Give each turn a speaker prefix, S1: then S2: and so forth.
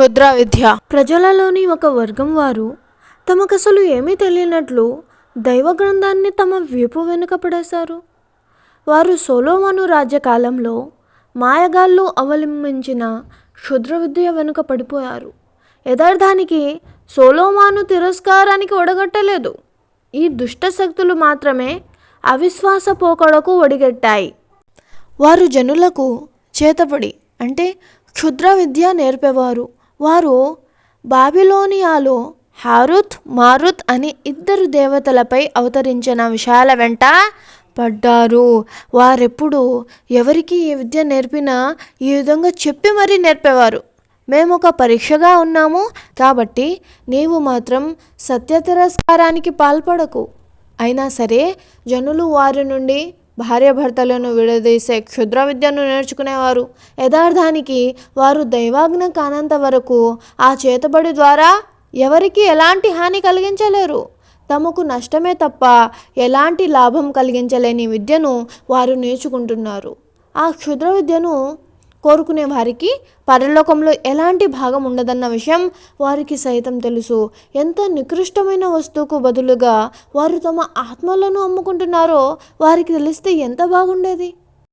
S1: క్షుద్ర విద్య.
S2: ప్రజలలోని ఒక వర్గం వారు తమకసలు ఏమీ తెలియనట్లు దైవ గ్రంథాన్ని తమ వీపు వెనుక పడేశారు. వారు సోలోమను రాజ్యకాలంలో మాయగాళ్ళు అవలంబించిన క్షుద్ర విద్య వెనుక పడిపోయారు. యథార్థానికి సోలోమాను తిరస్కారానికి ఒడగట్టలేదు. ఈ దుష్ట శక్తులు మాత్రమే అవిశ్వాస పోకడకు ఒడిగట్టాయి. వారు జనులకు చేతపడి అంటే క్షుద్ర విద్య నేర్పేవారు. వారు బాబిలోనియాలో హారుత్ మారుత్ అని ఇద్దరు దేవతలపై అవతరించిన విషయాల వెంట పడ్డారు. వారెప్పుడు ఎవరికి ఈ విద్య నేర్పినా ఈ విధంగా చెప్పి మరీ నేర్పేవారు. మేము ఒక పరీక్షగా ఉన్నాము కాబట్టి నీవు మాత్రం సత్య తిరస్కారానికి పాల్పడకు. అయినా సరే జనులు వారి నుండి భార్యాభర్తలను విడదీసే క్షుద్ర విద్యను నేర్చుకునేవారు. యథార్థానికి వారు దైవాజ్ఞ కానంత వరకు ఆ చేతబడి ద్వారా ఎవరికి ఎలాంటి హాని కలిగించలేరు. తమకు నష్టమే తప్ప ఎలాంటి లాభం కలిగించలేని విద్యను వారు నేర్చుకుంటున్నారు. ఆ క్షుద్ర విద్యను కోరుకునే వారికి పరలోకంలో ఎలాంటి భాగం ఉండదన్న విషయం వారికి సైతం తెలుసు. ఎంత నికృష్టమైన వస్తువుకు బదులుగా వారు తమ ఆత్మలను అమ్ముకుంటున్నారో వారికి తెలిస్తే ఎంత బాగుండేది?